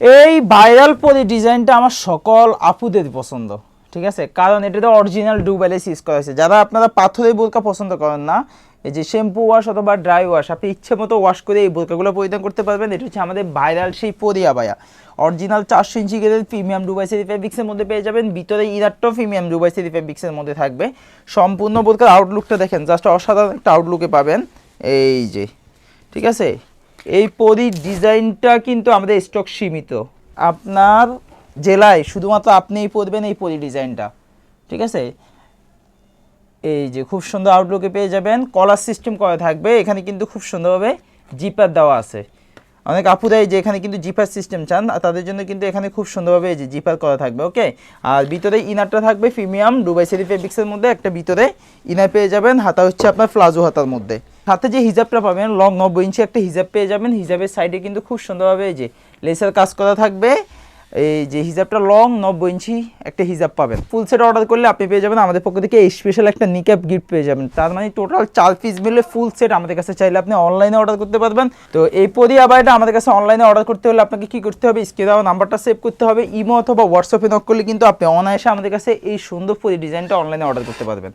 এই ভাইরাল পরি ডিজাইনটা আমার সকল আপুদের পছন্দ, ঠিক আছে? কারণ এটাতে অরিজিনাল ডুবেলেস ইউজ করা হয়েছে। যারা আপনারা পাথরের বোরকা পছন্দ করেন না, এই যে শ্যাম্পু ওয়াশ অথবা ড্রাই ওয়াশ আপনি ইচ্ছে মতো ওয়াশ করে এই বোরকাগুলো পরিধান করতে পারবেন। এটা হচ্ছে আমাদের ভাইরাল সেই পরিয়া আবায়া। অরিজিনাল চারশো ইঞ্চি গেলে প্রিমিয়াম ডুবাই সেরি ফেব্রিক্সের মধ্যে পেয়ে যাবেন। ভিতরে ইনারটাও প্রিমিয়াম ডুবাই সেরি ফেব্রিক্সের মধ্যে থাকবে। সম্পূর্ণ বোরকার আউটলুকটা দেখেন জাস্ট অসাধারণ একটা আউটলুকে পাবেন। এই যে, ঠিক আছে? এই পরি ডিজাইনটা কিন্তু আমাদের স্টক সীমিত। আপনার জেলায় শুধুমাত্র আপনিই পরবেন এই পরি ডিজাইনটা, ঠিক আছে? এই যে খুব সুন্দর আউটলুকে পেয়ে যাবেন কলার সিস্টেম করা থাকবে, এখানে কিন্তু খুব সুন্দরভাবে জিপার দেওয়া আছে। অনেক আপুরাই যে এখানে কিন্তু জিপার সিস্টেম চান তাদের জন্য কিন্তু এখানে খুব সুন্দরভাবে এই যে জিপার করা থাকবে ওকে আর ভিতরে ইনারটা থাকবে প্রিমিয়াম ডুবাই সেরি ফেব্রিক্সের মধ্যে, একটা ভিতরে ইনার পেয়ে যাবেন, হাতা হচ্ছে আপনার প্লাজো হাতার মধ্যে। হাতে যে হিজাবটা পাবেন লং নব্বই ইঞ্চি একটা হিজাব পেয়ে যাবেন। হিজাবের সাইডে কিন্তু খুব সুন্দরভাবে যে লেসার কাজ করা থাকবে। এই যে হিজাবটা লং নব্বই ইঞ্চি একটা হিজাব পাবেন। ফুল সেট অর্ডার করলে আপনি পেয়ে যাবেন। আমাদের পক্ষ থেকে স্পেশাল একটা নিক্যাপ গিফট পেয়ে যাবেন। তার মানে টোটাল চার পিস মিলে ফুল সেট আমাদের কাছে চাইলে আপনি অনলাইনে অর্ডার করতে পারবেন। তো এই পরি আবারটা আমাদের কাছে অনলাইনে অর্ডার করতে হলে আপনাকে কি করতে হবে? স্ক্রিনে দেওয়া নাম্বারটা সেভ করতে হবে। ইমো অথবা হোয়াটসঅ্যাপে নক করলে কিন্তু আপনি অনায়াসে আমাদের কাছে এই সুন্দর পরি ডিজাইনটা অনলাইনে অর্ডার করতে পারবেন।